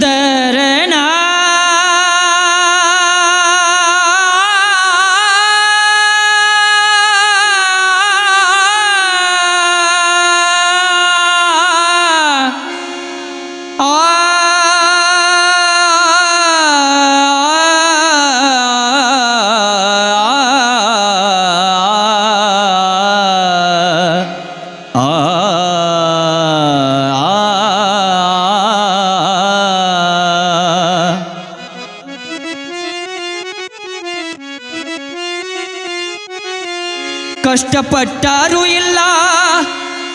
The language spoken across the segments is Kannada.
சுந்தரனா ஆ ಕಷ್ಟಪಟ್ಟಾರು ಇಲ್ಲ,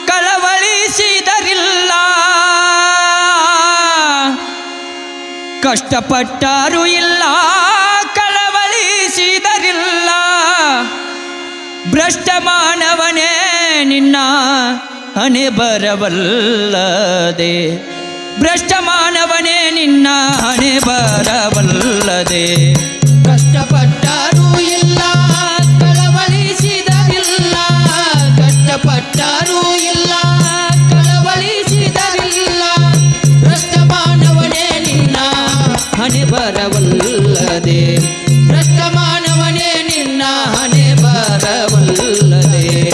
ಕಳವಳಿಸಿದರಿಲ್ಲ. ಕಷ್ಟಪಟ್ಟಾರು ಇಲ್ಲ, ಕಳವಳಿಸಿದರಿಲ್ಲ. ಭ್ರಷ್ಟ ಮಾನವನೇ ನಿನ್ನ ಹಣೆ ಬರವಲ್ಲದೆ. ಭ್ರಷ್ಟ ಮಾನವನೇ ನಿನ್ನ ಹಣೆ ಬರವಲ್ಲದೆ. ಕಷ್ಟಪಟ್ಟರೂ ಇಲ್ಲ ಕಷ್ಟಪಟ್ಟರೂ ಇಲ್ಲ ಕಳವಳಿಸಿದರಿಲ್ಲ. ಭ್ರಷ್ಟ ಮಾನವನೇ ನಿನ್ನ ಹಣೆ ಬರವಲ್ಲದೆ. ಮಾನವನೇ ನಿನ್ನ ಬರವಲ್ಲದೆ.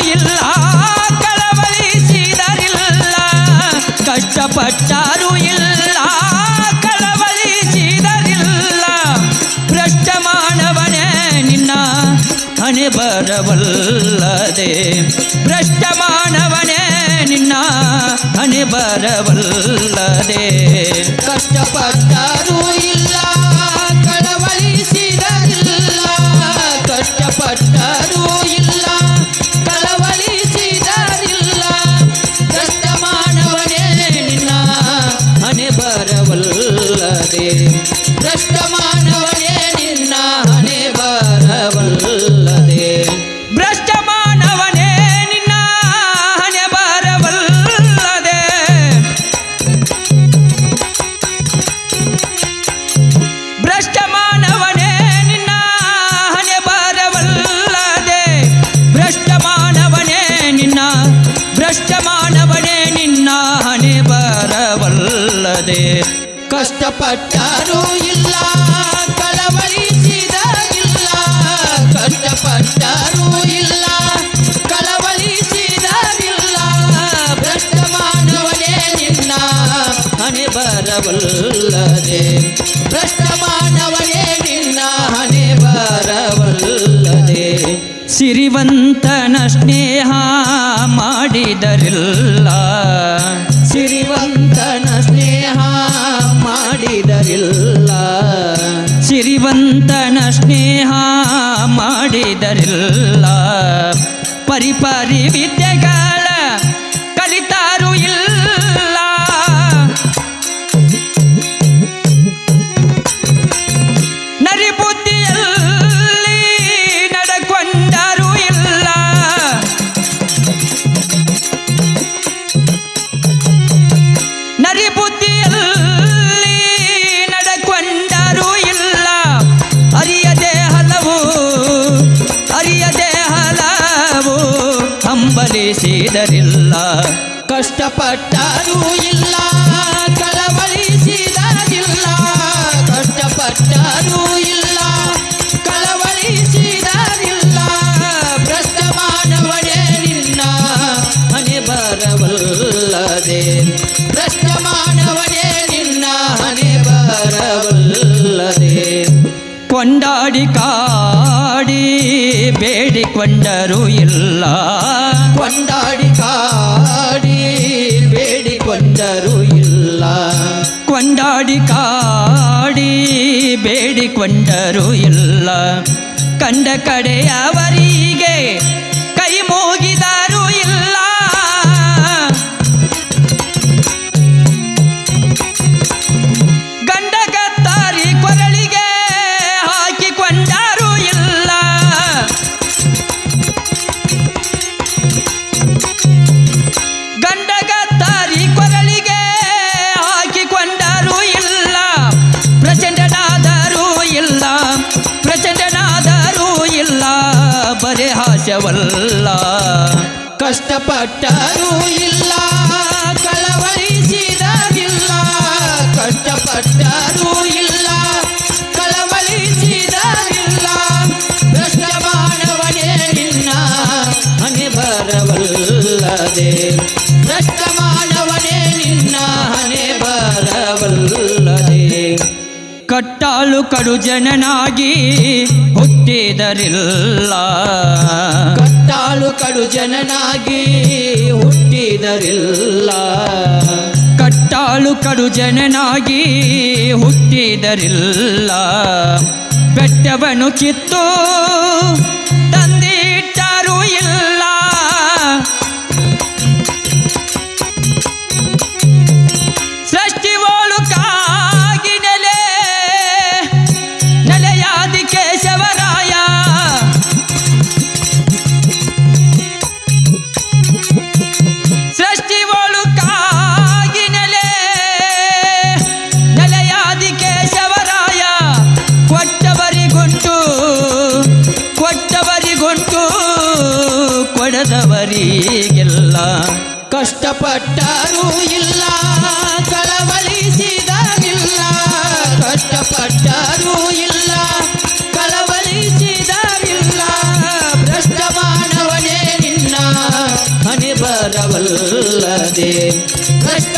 ಇಲ್ಲ ಬರವಲ್ಲದೆ ಭ್ರಷ್ಟ ಮಾನವನೇ ನಿನ್ನ ಹಣೆ ಬರವಲ್ಲದೆ ಕಷ್ಟಪಟ್ಟರೂ ಇಲ್ಲ, ಕಳವಳಿಸಿದರಿಲ್ಲ. ಕಷ್ಟಪಟ್ಟರೂ ಇಲ್ಲ, ಕಳವಳಿಸಿದರಿಲ್ಲ. ಭ್ರಷ್ಟ ಮಾನವನೇ ನಿನ್ನ ಹಣೆ ಬರವಲ್ಲದೆ ಭ್ರಷ್ಟ ಭ್ರಷ್ಟ ಮಾನವನೇ ನಿನ್ನ ಹಣೆ ಬರವಲ್ಲದೆ ಕಷ್ಟಪಟ್ಟರೂ ಇಲ್ಲ ಕಳವಳಿಸಿದರಿಲ್ಲ ಕಷ್ಟಪಟ್ಟರೂ ಇಲ್ಲ ಕಳವಳಿಸಿದರಿಲ್ಲ ಭ್ರಷ್ಟ ಮಾನವನೇ ನಿನ್ನ ಹಣೆ ಬರವಲ್ಲದೆ ಭ್ರಷ್ಟ ಮಾನವನೇ ನಿನ್ನ ಹಣೆ ಬರವಲ್ಲದೆ ಸಿರಿವಂತನ ಸ್ನೇಹ ಮಾಡಿದರಿಲ್ಲ. ಹಂಬಲಿಸಿದರಿಲ್ಲ ಕಷ್ಟಪಟ್ಟರೂ ಇಲ್ಲ ಕಳವಳಿಸಿದರಿಲ್ಲ ಕಷ್ಟಪಟ್ಟರೂ ಇಲ್ಲ ಕಳವಳಿಸಿದರಿಲ್ಲ ಭ್ರಷ್ಟ ಮಾನವನೇ ನಿನ್ನ ಮನೆ ಬರವಲ್ಲದೆ. ಭ್ರಷ್ಟ ಮಾನವನೇ ಕೊಂಡಾಡಿ ಕಾಡಿ ಬೇಡಿಕೊಂಡರು ಇಲ್ಲ. ಕೊಂಡಾಡಿ ಕಾಡಿ ಬೇಡಿಕೊಂಡರು ಇಲ್ಲ. ಕೊಂಡಾಡಿ ಕಾಡಿ ಬೇಡಿಕೊಂಡರು ಇಲ್ಲ. ಕಂಡ ಕಡೆಯವರಿಗೆ செய்யவல்ல கஷ்டப்பட்டாரூ இல்ல கலவரி செய்தாரில்ல கஷ்டப்பட்டாரூ இல்ல கலவரி செய்தாரில்ல கஷ்டமானவனே நின்ன அனைவரவல்லதே கஷ்டமானவனே நின்ன அனைவரவல்ல ಕಟ್ಟಾಳು ಕಡು ಜನನಾಗಿ ಹುಟ್ಟಿದರಿಲ್ಲ. ಕಟ್ಟಾಳು ಕಡು ಜನನಾಗಿ ಹುಟ್ಟಿದರಿಲ್ಲ. ಕಟ್ಟಾಳು ಕಡು ಜನನಾಗಿ ಹುಟ್ಟಿದರಿಲ್ಲ. ಬೆಟ್ಟವನು ಕಿತ್ತು ಕೊಡದವರಿಗೆಲ್ಲ ಕಷ್ಟಪಟ್ಟರೂ ಇಲ್ಲ ಕಳವಳಿಸಿದರಿಲ್ಲ ಕಷ್ಟಪಟ್ಟರೂ ಇಲ್ಲ ಕಳವಳಿಸಿದರಿಲ್ಲ ಭ್ರಷ್ಟ ಮಾನವನೇ ನಿನ್ನ ಹಣೆ ಬರವಲ್ಲದೆ ಭ್ರಷ್ಟ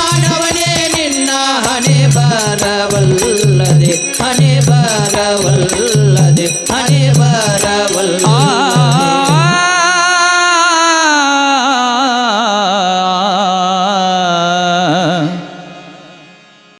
அணிபரவல்லதே அணிபரவல்லதே அணிபரவல் ஆ